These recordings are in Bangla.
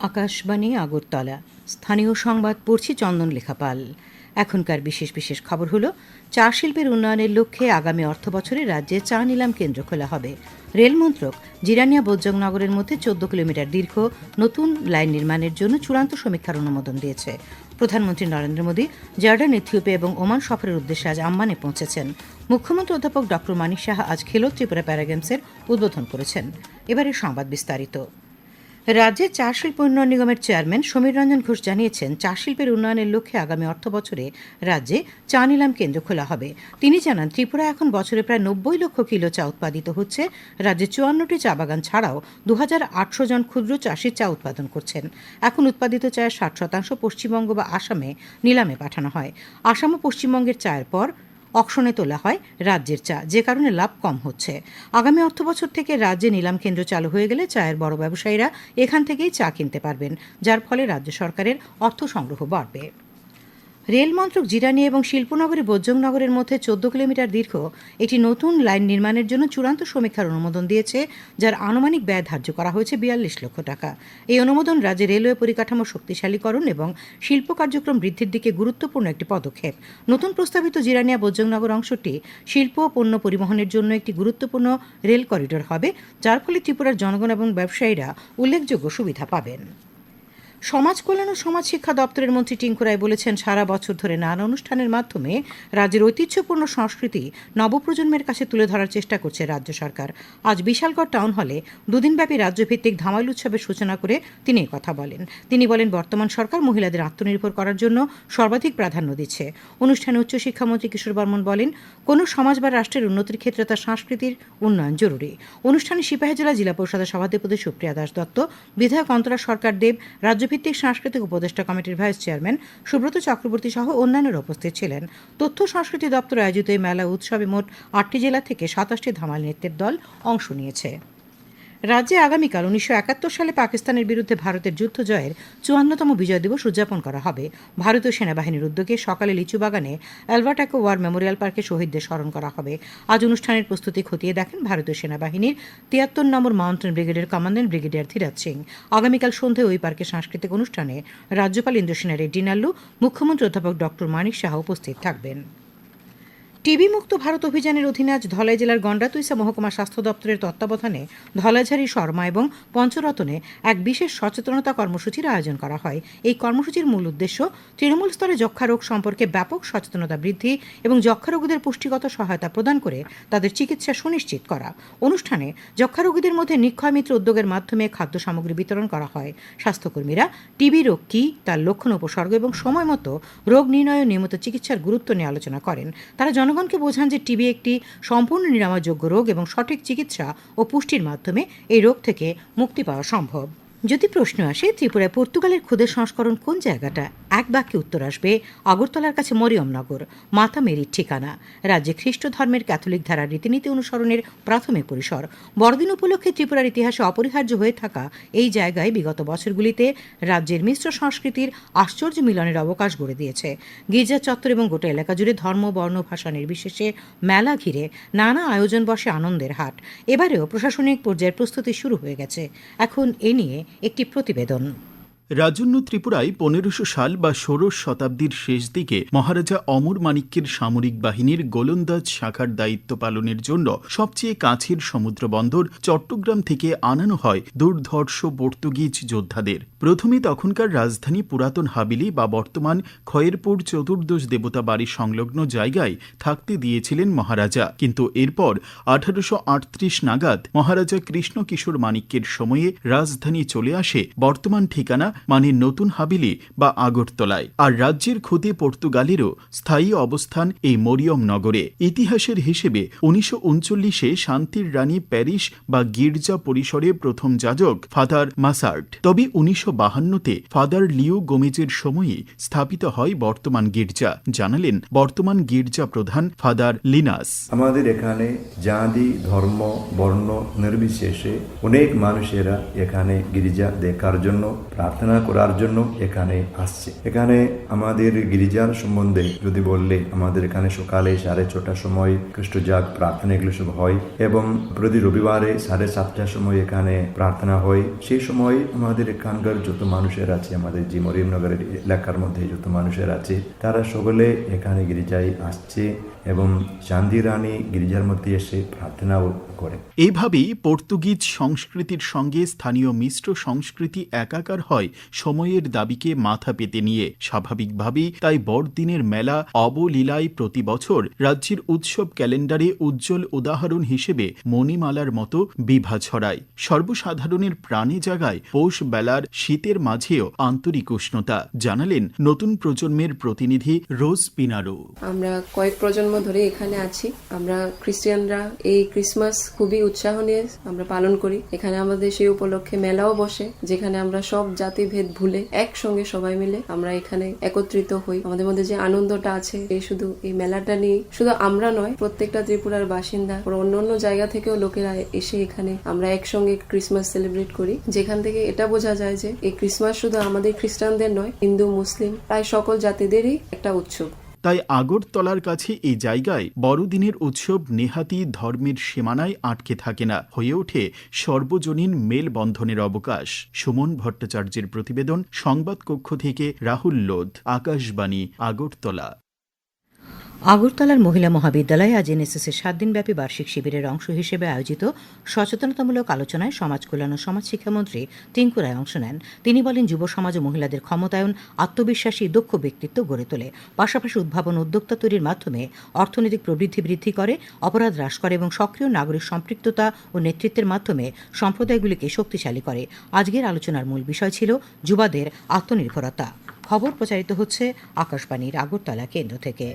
আকাশবাণী, আগরতলা। স্থানীয় সংবাদ পড়ছি চন্দন লেখাপাল। এখনকার বিশেষ বিশেষ খবর হলো, চা শিল্পের উন্নয়নের লক্ষ্যে আগামী অর্থ বছরে রাজ্যে চা নিলাম কেন্দ্র খোলা হবে। রেল মন্ত্রক, জিরানিয়া বোজ্জংনগরের মধ্যে চোদ্দ কিলোমিটার দীর্ঘ, নতুন লাইন নির্মাণের জন্য চূড়ান্ত সমীক্ষার অনুমোদন দিয়েছে। প্রধানমন্ত্রী নরেন্দ্র মোদী, জর্ডান, ইথিওপিয়া এবং ওমান সফরের উদ্দেশ্যে আজ আম্মানে পৌঁছেছেন। মুখ্যমন্ত্রী অধ্যাপক ডক্টর মানিক সাহা আজ খেলো ত্রিপুরা প্যারাগেমসের উদ্বোধন করেছেন। এবারে সংবাদ বিস্তারিত। রাজ্যের চা শিল্প উন্নয়ন নিগমের চেয়ারম্যান সমীর রঞ্জন ঘোষ জানিয়েছেন চা শিল্পের উন্নয়নের লক্ষ্যে আগামী অর্থ বছরে রাজ্যে চা নিলাম কেন্দ্র খোলা হবে। তিনি জানান, ত্রিপুরা এখন বছরে প্রায় নব্বই লক্ষ কিলো চা উৎপাদিত হচ্ছে। রাজ্যে চুয়ান্নটি চা বাগান ছাড়াও দু জন ক্ষুদ্র চাষি চা উৎপাদন করছেন। এখন উৎপাদিত চায়ের ষাট শতাংশ পশ্চিমবঙ্গ বা আসামে নিলামে পাঠানো হয়। আসাম ও পশ্চিমবঙ্গের চায়ের পর অকশনে তোলা হয় রাজ্যের চা, যে কারণে লাভ কম হচ্ছে। আগামী অর্থবছর থেকে রাজ্যে নিলাম কেন্দ্র চালু হয়ে গেলে চায়ের বড় ব্যবসায়ীরা এখান থেকেই চা কিনতে পারবেন, যার ফলে রাজ্য সরকারের অর্থ সংগ্রহ বাড়বে। রেল মন্ত্রক জিরানি এবং শিল্পনগরী বজ্জংনগরের মধ্যে চোদ্দ কিলোমিটার দীর্ঘ একটি নতুন লাইন নির্মাণের জন্য চূড়ান্ত সমীক্ষার অনুমোদন দিয়েছে, যার আনুমানিক ব্যয় ধার্য করা হয়েছে বিয়াল্লিশ লক্ষ টাকা। এই অনুমোদন রাজ্যে রেলওয়ে পরিকাঠামো শক্তিশালীকরণ এবং শিল্প কার্যক্রম বৃদ্ধির দিকে গুরুত্বপূর্ণ একটি পদক্ষেপ। নতুন প্রস্তাবিত জিরানিয়া বজ্জংনগর অংশটি শিল্প ও পণ্য পরিবহনের জন্য একটি গুরুত্বপূর্ণ রেল করিডোর হবে, যার ফলে ত্রিপুরার জনগণ এবং ব্যবসায়ীরা উল্লেখযোগ্য সুবিধা পাবেন। সমাজ কল্যাণ ও সমাজ শিক্ষা দপ্তরের মন্ত্রী টিঙ্কু রায় বলেছেন, সারা বছর ধরে নানা অনুষ্ঠানের মাধ্যমে রাজ্যের ঐতিহ্যপূর্ণ সংস্কৃতি নবপ্রজন্মের কাছে তুলে ধরার চেষ্টা করছে রাজ্য সরকার। আজ বিশালগড় টাউন হলে দুদিনব্যাপী রাজ্যভিত্তিক ধামাইল উৎসবের সূচনা করে তিনি কথা বলেন। তিনি বলেন, বর্তমান সরকার মহিলাদের আত্মনির্ভর করার জন্য সর্বাধিক প্রাধান্য দিচ্ছে। অনুষ্ঠানে উচ্চশিক্ষামন্ত্রী কিশোর বর্মন বলেন, কোনো সমাজ বা রাষ্ট্রের উন্নতির ক্ষেত্রে তার সংস্কৃতির উন্নয়ন জরুরি। অনুষ্ঠানে সিপাহীজলা জেলা পরিষদের সভাধিপতি সুপ্রিয়া দাস দত্ত, বিধায়ক অন্তরা সরকার দেব রাজ্যভিত্তিক সাংস্কৃতিক উপদেষ্টা কমিটির ভাইস চেয়ারম্যান সুব্রত চক্রবর্তী সহ অন্যান্যরা উপস্থিত ছিলেন। তথ্য সংস্কৃতি দপ্তর আয়োজিত এই মেলা উৎসবে মোট আটটি জেলা থেকে সাতাশটি ধামাল নৃত্যের দল অংশ নিয়েছে। রাজ্যে আগামীকাল উনিশশো একাত্তর সালে পাকিস্তানের বিরুদ্ধে ভারতের যুদ্ধ জয়ের চুয়ান্নতম বিজয় দিবস উদযাপন করা হবে। ভারতীয় সেনাবাহিনীর উদ্যোগে সকালে লিচুবাগানে অ্যালবার্টাকো ওয়ার মেমোরিয়াল পার্কে শহীদদের স্মরণ করা হবে। আজ অনুষ্ঠানের প্রস্তুতি খতিয়ে দেখেন ভারতীয় সেনাবাহিনীর তিয়াত্তর নম্বর মাউন্টেন ব্রিগেডের কমান্ড্যান্ট ব্রিগেডিয়ার ধীরাজ সিং। আগামীকাল সন্ধ্যায় ওই পার্কে সাংস্কৃতিক অনুষ্ঠানে রাজ্যপাল ইন্দ্রসেনা রেড্ডি নাল্লু, মুখ্যমন্ত্রী অধ্যাপক ডক্টর মানিক সাহা উপস্থিত থাকবেন। টিবি মুক্ত ভারত অভিযানের অধীনে আজ ধলাই জেলার গন্ডাতুইসা মহকুমা স্বাস্থ্য দপ্তরের তত্ত্বাবধানে ধলাঝারি শর্মা এবং পঞ্চরতনে এক বিশেষ সচেতনতা কর্মসূচির আয়োজন করা হয়। এই কর্মসূচির মূল উদ্দেশ্য তৃণমূল স্তরে যক্ষা রোগ সম্পর্কে ব্যাপক সচেতনতা বৃদ্ধি এবং যক্ষা রোগীদের পুষ্টিগত সহায়তা প্রদান করে তাদের চিকিৎসা সুনিশ্চিত করা। অনুষ্ঠানে যক্ষা রোগীদের মধ্যে নিক্ষয় মিত্র উদ্যোগের মাধ্যমে খাদ্য সামগ্রী বিতরণ করা হয়। স্বাস্থ্যকর্মীরা টিবি রোগ কী, তার লক্ষণ, উপসর্গ এবং সময় মতো রোগ নির্ণয় ও নিয়মিত চিকিৎসার গুরুত্ব নিয়ে আলোচনা করেন। তারা জনগণকে বোঝান যে টিবি একটি সম্পূর্ণ নিরাময়যোগ্য রোগ এবং সঠিক চিকিৎসা ও পুষ্টির মাধ্যমে এই রোগ থেকে মুক্তি পাওয়া সম্ভব। যদি প্রশ্ন আসে, ত্রিপুরায় পর্তুগালের ক্ষুদের সংস্করণ কোন জায়গাটা? এক বাক্যে উত্তর আসবে, আগরতলার কাছে মরিয়মনগর মাতা মেরির ঠিকানা। রাজ্যে খ্রিস্ট ধর্মের ক্যাথলিক ধারার রীতিনীতি অনুসরণের প্রাথমিক পরিসর। বড়দিন উপলক্ষে ত্রিপুরার ইতিহাসে অপরিহার্য হয়ে থাকা এই জায়গায় বিগত বছরগুলিতে রাজ্যের মিশ্র সংস্কৃতির আশ্চর্য মিলনের অবকাশ গড়ে দিয়েছে। গির্জা চত্বর এবং গোটা এলাকা জুড়ে ধর্ম, বর্ণ, ভাষা নির্বিশেষে মেলা ঘিরে নানা আয়োজন বসে আনন্দের হাট। এবারেও প্রশাসনিক পর্যায়ের প্রস্তুতি শুরু হয়ে গেছে। এখন এ নিয়ে একটি প্রতিবেদন। রাজন্য ত্রিপুরায় পনেরোশো সাল বা ষোড়শ শতাব্দীর শেষ দিকে মহারাজা অমর মাণিক্যের সামরিক বাহিনীর গোলন্দাজ শাখার দায়িত্ব পালনের জন্য সবচেয়ে কাছের সমুদ্র বন্দর চট্টগ্রাম থেকে আনানো হয় দুর্ধর্ষ পর্তুগিজ যোদ্ধাদের। প্রথমে তখনকার রাজধানী পুরাতন হাবিলি বা বর্তমান খয়েরপুর চতুর্দশ দেবতা বাড়ি সংলগ্ন জায়গায় থাকতে দিয়েছিলেন মহারাজা। কিন্তু এরপর আঠারোশো আটত্রিশ নাগাদ মহারাজা কৃষ্ণ কিশোর মাণিক্যের সময়ে রাজধানী চলে আসে বর্তমান ঠিকানা মানে নতুন হাবিলি বা আগরতলায়। আর রাজ্যের খুদে পর্তুগালেরও স্থায়ী অবস্থান এই মরিয়ম নগরে। ইতিহাসের হিসেবে উনিশশো শান্তির রানী প্যারিস বা গির্জা পরিসরে প্রথম যাজক ফাদার মাসার্ট তবে উনিশশো বাহান্নতে ফাদার লিও গোমেজের সময়ে স্থাপিত হয় বর্তমান গির্জা, জানালেন বর্তমান গির্জা প্রধান ফাদার লিনাস। আমাদের এখানে জাতি, ধর্ম, বর্ণ নির্বিশেষে অনেক মানুষেরা এখানে গির্জা দেখার জন্য প্রার্থনা প্রার্থনা করার জন্য এখানে আসছে। এখানে আমাদের গির্জার সম্বন্ধে যদি বললে, আমাদের এখানে সকালে সাড়ে ছটার সময় খ্রিস্ট জাগ প্রার্থনা এগুলো সব হয় এবং প্রতি রবিবারে সাড়ে সাতটার সময় এখানে প্রার্থনা হয়। সেই সময় আমাদের এখানকার যত মানুষের আছে, আমাদের যে মরিয়মনগরের এলাকার মধ্যে যত মানুষের আছে, তারা সকলে এখানে গির্জায় আসছে। এবং চান্দি রানী গির্জার মধ্যে এসে প্রার্থনাও করে। এইভাবেই পর্তুগিজ সংস্কৃতির সঙ্গে স্থানীয় মিশ্র সংস্কৃতি একাকার হয় সময়ের দাবিকে মাথা পেতে নিয়ে। স্বাভাবিকভাবেই তাই বড়দিনের মেলা অবলীলায় প্রতি বছর রাজ্যের উৎসব ক্যালেন্ডারে উজ্জ্বল উদাহরণ হিসেবে মণিমালার মতো বিভা ছড়ায়। সর্বসাধারণের প্রাণে জাগায় পৌষ বেলার শীতের মাঝেও আন্তরিক উষ্ণতা। জানালেন নতুন প্রজন্মের প্রতিনিধি রোজ পিনারো। আমরা কয়েক প্রজন্ম ধরে এখানে আছি। আমরা খ্রিস্টিয়ানরা এই ক্রিসমাস খুবই উৎসাহ নিয়ে আমরা পালন করি। এখানে আমাদের সেই উপলক্ষে মেলাও বসে, যেখানে আমরা সব জাতিভেদ ভুলে একসঙ্গে সবাই মিলে আমরা এখানে একত্রিত হই। আমাদের মধ্যে যে আনন্দটা আছে, এই শুধু এই মেলাটা নিয়ে শুধু আমরা নয়, প্রত্যেকটা ত্রিপুরার বাসিন্দা অন্য অন্য জায়গা থেকেও লোকেরা এসে এখানে আমরা একসঙ্গে ক্রিসমাস সেলিব্রেট করি। যেখান থেকে এটা বোঝা যায় যে এই ক্রিসমাস শুধু আমাদের খ্রিস্টানদের নয়, হিন্দু, মুসলিম, প্রায় সকল জাতিদেরই একটা উৎসব। তাই আগরতলার কাছে এই জায়গায় বড়দিনের উৎসব নেহাতি ধর্মের সীমানায় আটকে থাকে না। হয়ে ওঠে সর্বজনীন মেলবন্ধনের অবকাশ। সুমন ভট্টাচার্যের প্রতিবেদন সংবাদ কক্ষ থেকে রাহুল লোধ, আকাশবাণী, আগরতলা। আগরতলার মহিলা মহাবিদ্যালয়ে আজ এনএসএসের সাত দিনব্যাপী বার্ষিক শিবিরের অংশ হিসেবে আয়োজিত সচেতনতামূলক আলোচনায় সমাজ কল্যাণ ও সমাজ শিক্ষামন্ত্রী টিঙ্কু রায় অংশ নেন। তিনি বলেন, যুব সমাজ ও মহিলাদের ক্ষমতায়ন, আত্মবিশ্বাসী, দক্ষ ব্যক্তিত্ব গড়ে তোলে। পাশাপাশি উদ্ভাবন উদ্যোক্তা তৈরির মাধ্যমে অর্থনৈতিক প্রবৃদ্ধি বৃদ্ধি করে, অপরাধ হ্রাস করে এবং সক্রিয় নাগরিক সম্পৃক্ততা ও নেতৃত্বের মাধ্যমে সম্প্রদায়গুলিকে শক্তিশালী করে। আজকের আলোচনার মূল বিষয় ছিল যুবাদের আত্মনির্ভরতা। খবর প্রচারিত হচ্ছে আকাশবাণীর আগরতলা কেন্দ্র থেকে।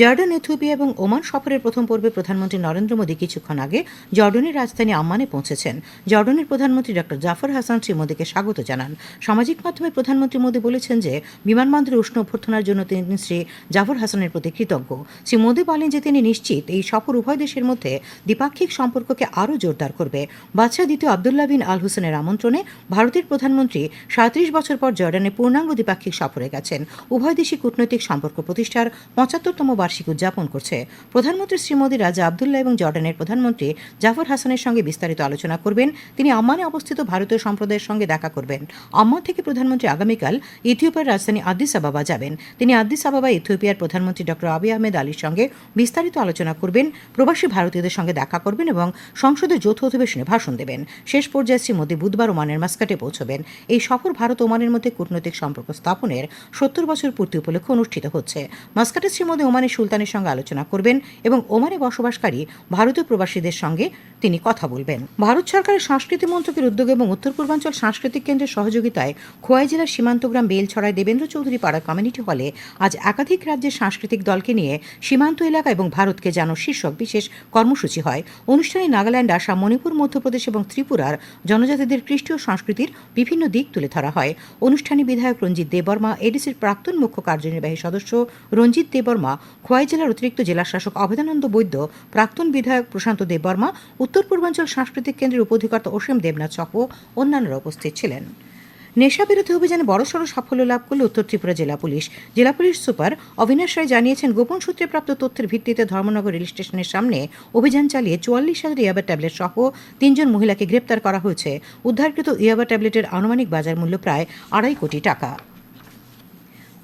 Jordan, Ethiopia এবং ওমান সফরের প্রথম পর্বে প্রধানমন্ত্রী নরেন্দ্র মোদী কিছুক্ষণ আগে জর্ডনের রাজধানী আম্মানে পৌঁছেছেন। জর্ডনের প্রধানমন্ত্রী ডক্টর জাফর হাসান শ্রী মোদীকে স্বাগত জানান। সামাজিক মাধ্যমে প্রধানমন্ত্রী মোদী বলেছেন যে, বিমানবন্দরে উষ্ণ অভ্যর্থনার জন্য তিনি শ্রী জাফর হাসানের প্রতি কৃতজ্ঞ। শ্রী মোদী বলেন যে, তিনি নিশ্চিত এই সফর উভয় দেশের মধ্যে দ্বিপাক্ষিক সম্পর্ককে আরও জোরদার করবে। বাদশাহ দ্বিতীয় আবদুল্লাহ বিন আল হোসেনের আমন্ত্রণে ভারতের প্রধানমন্ত্রী সাঁত্রিশ বছর পর জর্ডানে পূর্ণাঙ্গ দ্বিপাক্ষিক সফরে গেছেন। উভয় দেশই কূটনৈতিক সম্পর্ক প্রতিষ্ঠার পঁচাত্তরতম বার্ষিকী উদযাপন করছে। প্রধানমন্ত্রী শ্রী মোদী রাজা আবদুল্লাহ এবং জর্ডানের প্রধানমন্ত্রী জাফর হাসানের সঙ্গে বিস্তারিত আলোচনা করবেন। তিনি আম্মানে অবস্থিত ভারতীয় সম্প্রদায়ের সঙ্গে দেখা করবেন। আম্মান থেকে প্রধানমন্ত্রী আগামীকাল ইথিওপিয়ার রাজধানী আদিস আবাবা যাবেন। তিনি আদিস আবাবা, ইথিওপিয়ার প্রধানমন্ত্রী ডক্টর আবি আহমেদ আলীর সঙ্গে বিস্তারিত আলোচনা করবেন। প্রবাসী ভারতীয়দের সঙ্গে দেখা করবেন এবং সংসদের যৌথ অধিবেশনে ভাষণ দেবেন। শেষ পর্যায়ে শ্রী মোদী বুধবার ওমানের মাস্কাটে পৌঁছবেন। এই সফর ভারত ওমানের মধ্যে কূটনৈতিক সম্পর্ক স্থাপনের সত্তর বছর পূর্তি উপলক্ষে অনুষ্ঠিত হচ্ছে। মাস্কাটে শ্রী মোদী ওমানের সুলতানের সঙ্গে আলোচনা করবেন এবং ওমানে বসবাসকারী ভারতীয় প্রবাসীদের সঙ্গে তিনি কথা বলবেন। ভারত সরকারের সংস্কৃতি মন্ত্রকের উদ্যোগে এবং উত্তর পূর্বাঞ্চল সাংস্কৃতিক কেন্দ্রের সহযোগিতায় খোয়াই জেলার সীমান্তগ্রাম বেলছড়ায় দেবেন্দ্র চৌধুরী পাড়া কমিউনিটি হলে আজ একাধিক রাজ্যের সাংস্কৃতিক দলকে নিয়ে সীমান্ত এলাকা এবং ভারতকে জানো শীর্ষক বিশেষ কর্মসূচি হয়। অনুষ্ঠানে নাগাল্যান্ড, আসাম, মণিপুর, মধ্যপ্রদেশ এবং ত্রিপুরার জনজাতিদের খ্রিস্টীয় সংস্কৃতির বিভিন্ন দিক তুলে ধরা হয়। অনুষ্ঠানে বিধায়ক রঞ্জিত দেববর্মা, এডিসির প্রাক্তন মুখ্য কার্যনির্বাহী সদস্য রঞ্জিত দেববর্মা খোয়াই জেলার অতিরিক্ত জেলা শাসক অভেদানন্দ বৈদ্য, প্রাক্তন বিধায়ক প্রশান্ত দেববর্মা, উত্তর পূর্বাঞ্চল সাংস্কৃতিক কেন্দ্রের উপধিকর্তা অসীম দেবনাথ সহ অন্যান্যরা উপস্থিত ছিলেন। নেশা বিরোধী অভিযানে বড়সড় সাফল্য লাভ করল উত্তর ত্রিপুরা জেলা পুলিশ। জেলা পুলিশ সুপার অবিনাশ রায় জানিয়েছেন, গোপন সূত্রে প্রাপ্ত তথ্যের ভিত্তিতে ধর্মনগর রেল স্টেশনের সামনে অভিযান চালিয়ে চুয়াল্লিশ হাজার ইয়াবা ট্যাবলেট সহ তিনজন মহিলাকে গ্রেপ্তার করা হয়েছে। উদ্ধারকৃত ইয়াবা ট্যাবলেটের আনুমানিক বাজার মূল্য প্রায় আড়াই কোটি টাকা।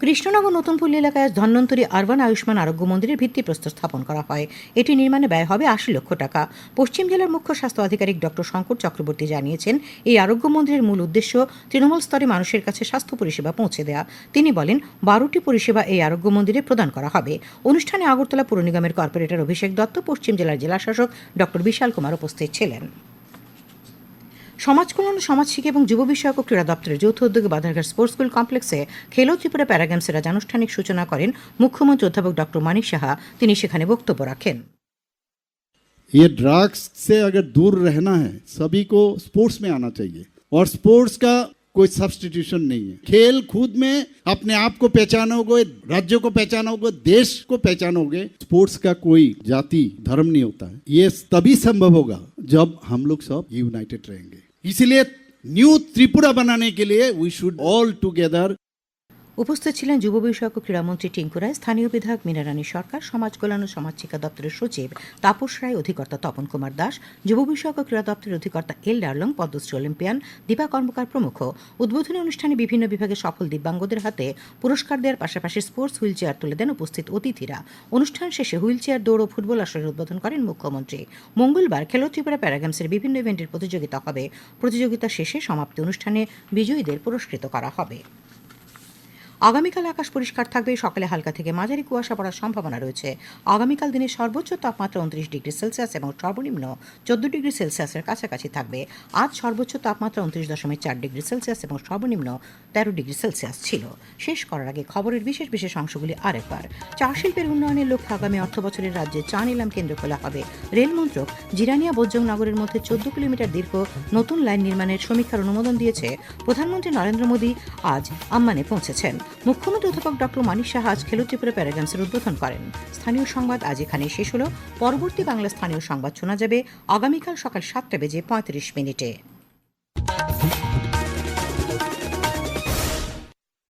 কৃষ্ণনগর নতুনপল্লী এলাকায় ধন্বন্তরী আরবান আয়ুষ্মান আরোগ্য মন্দিরের ভিত্তিপ্রস্তর স্থাপন করা হয়। এটি নির্মাণে ব্যয় হবে আশি লক্ষ টাকা। পশ্চিম জেলার মুখ্য স্বাস্থ্য আধিকারিক ডক্টর শঙ্কর চক্রবর্তী জানিয়েছেন, এই আরোগ্য মন্দিরের মূল উদ্দেশ্য তৃণমূল স্তরে মানুষের কাছে স্বাস্থ্য পরিষেবা পৌঁছে দেওয়া তিনি বলেন, বারোটি পরিষেবা এই আরোগ্য মন্দিরে প্রদান করা হবে। অনুষ্ঠানে আগরতলা পুর নিগমের কর্পোরেটর অভিষেক দত্ত, পশ্চিম জেলার জেলাশাসক ডক্টর বিশাল কুমার উপস্থিত ছিলেন। সমাজ কল্যাণ সমাজ শিক্ষা এবং যুব বিষয়ক ও ক্রীড়া দপ্তরের যৌথ উদ্যোগে বাধারঘাট স্পোর্টস স্কুল কমপ্লেক্সে খেলো ত্রিপুরা প্যারাগেমসের আজ আনুষ্ঠানিক সূচনা করেন মুখ্যমন্ত্রী অধ্যাপক ডক্টর মানিক সাহা তিনি সেখানে বক্তব্য রাখেন ये ड्रग्स से अगर दूर रहना है सभी को स्पोर्ट्स में आना चाहिए और स्पोर्ट्स का कोई सब्सटीट्यूशन नहीं है खेल कूद में अपने आप को पहचानोगे राज्य को पहचानोगे देश को पहचानोगे स्पोर्ट्स का कोई जाति धर्म नहीं होता है ये तभी संभव होगा जब हम लोग सब यूनाइटेड रहेंगे इसलिए न्यू त्रिपुरा बनाने के लिए वी शुड ऑल टुगेदर উপস্থিত ছিলেন যুব বিষয়ক ক্রীড়ামন্ত্রী টিঙ্কু রায়, স্থানীয় বিধায়ক মীনারানী সরকার, সমাজ কল্যাণ ও সমাজ শিক্ষা দপ্তরের সচিব তাপস রায়, অধিকর্তা তপন কুমার দাস, যুব বিষয়ক ক্রীড়া দপ্তরের অধিকর্তা এল ডার্লং, পদ্মশ্রী অলিম্পিয়ান, দীপা কর্মকার প্রমুখ। উদ্বোধনী অনুষ্ঠানে বিভিন্ন বিভাগে সফল দিব্যাঙ্গদের হাতে পুরস্কার দেওয়ার পাশাপাশি স্পোর্টস হুইল চেয়ার তুলে দেন উপস্থিত অতিথিরা। অনুষ্ঠান শেষে হুইল চেয়ার দৌড় ও ফুটবল আসরের উদ্বোধন করেন মুখ্যমন্ত্রী। মঙ্গলবার খেলো ত্রিপুরা প্যারাগেমসের বিভিন্ন ইভেন্টের প্রতিযোগিতা হবে। প্রতিযোগিতা শেষে সমাপ্তি অনুষ্ঠানে বিজয়ীদের পুরস্কৃত করা হবে। আগামীকাল আকাশ পরিষ্কার থাকবে। সকালে হালকা থেকে মাঝারি কুয়াশা পড়ার সম্ভাবনা রয়েছে। আগামীকাল দিনের সর্বোচ্চ তাপমাত্রা উনত্রিশ ডিগ্রি সেলসিয়াস এবং সর্বনিম্ন চোদ্দ ডিগ্রি সেলসিয়াসের কাছাকাছি থাকবে। আজ সর্বোচ্চ তাপমাত্রা উনত্রিশ দশমিক চার ডিগ্রি সেলসিয়াস এবং সর্বনিম্ন তেরো ডিগ্রি সেলসিয়াস ছিল। শেষ করার আগে খবরের বিশেষ বিশেষ অংশগুলি আরেকবার। চা শিল্পের উন্নয়নের লক্ষ্যে আগামী অর্থ বছরের রাজ্যে চা নিলাম কেন্দ্র খোলা হবে। রেল মন্ত্রক জিরানিয়া বোজ্জং নগরের মধ্যে চোদ্দ কিলোমিটার দীর্ঘ নতুন লাইন নির্মাণের সমীক্ষার অনুমোদন দিয়েছে প্রধানমন্ত্রী নরেন্দ্র মোদী। আজ আম্মানে পৌঁছেছেন। মুখ্যমন্ত্রী অধ্যাপক ডক্টর মানিক সাহা আজ খেলো ত্রিপুরা প্যারাগেমসের উদ্বোধন করেন। স্থানীয় সংবাদ আজ এখানে শেষ হল। পরবর্তী বাংলা স্থানীয় সংবাদ শোনা যাবে আগামীকাল সকাল সাতটা বেজে পঁয়ত্রিশ মিনিটে।